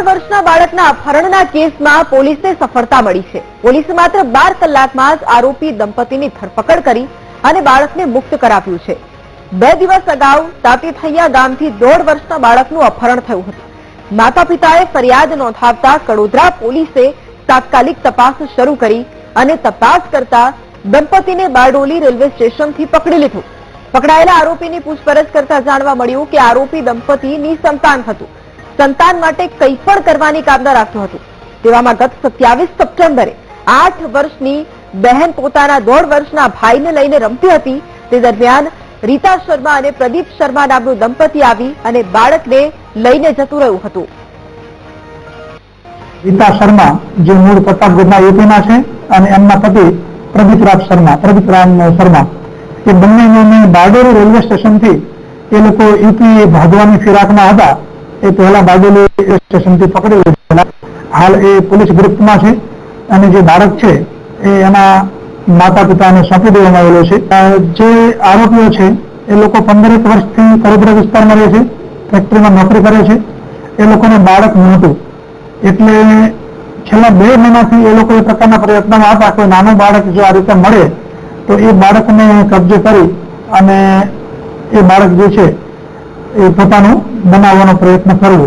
દોઢ વર્ષના બાળકના અપહરણના કેસમાં પોલીસને સફળતા મળી છે. પોલીસે માત્ર બાર કલાકમાં જ આરોપી દંપતીની ધરપકડ કરી અને બાળકને મુક્ત કરાવ્યું છે. બે દિવસ અગાઉ તાતીથૈયા ગામથી દોઢ વર્ષના બાળકનું અપહરણ થયું હતું. માતા પિતાએ ફરિયાદ નોંધાવતા કડોદરા પોલીસે તાત્કાલિક તપાસ શરૂ કરી અને તપાસ કરતા દંપતીને બારડોલી રેલવે સ્ટેશનથી પકડી લીધું. પકડાયેલા આરોપીની પૂછપરછ કરતા જાણવા મળ્યું કે આરોપી દંપતીની નિસંતાન હતું. સંતાન માટે કંઈ પણ કરવાની કામના રાખ્યું હતું. તેવામાં ગત સત્યાવીસ સપ્ટેમ્બરે આઠ વર્ષની બહેન પોતાના દોઢ વર્ષના ભાઈને લઈને રમતી હતી. તે દરમિયાન રીતા શર્મા અને પ્રદીપ શર્મા નામનું દંપતી આવી અને બાળકને લઈને જતું રહ્યું હતું. રીતા શર્મા જે મૂળ પ્રતાપગઢના યુપીના છે અને એમના પતિ પ્રદીપરાજ શર્મા પ્રદીપરામ શર્મા, એ બંને બારડોલી રેલવે સ્ટેશનથી એ લોકો યુપી ભાગવાની ફિરાકમાં હતા. એ પહેલા બારડોલી સ્ટેશનથી પકડી લીધેલા હાલ એ પોલીસ ગ્રુપમાં છે અને જે બાળક છે એ એના માતા પિતાને સોંપી દેવામાં આવેલો છે. જે આરોપીઓ છે એ લોકો પંદરેક વર્ષથી કરોદરા વિસ્તારમાં રહે છે, ફેક્ટરીમાં નોકરી કરે છે. એ લોકોને બાળક નહોતું. એટલે છેલ્લા બે મહિનાથી એ લોકો એ પ્રકારના પ્રયત્નમાં હતા. કોઈ નાનું બાળક જો આ રીતે મળે તો એ બાળકને કબજે કરી અને એ બાળક જે છે એ પોતાનું બનાવવાનો પ્રયત્ન કરવો.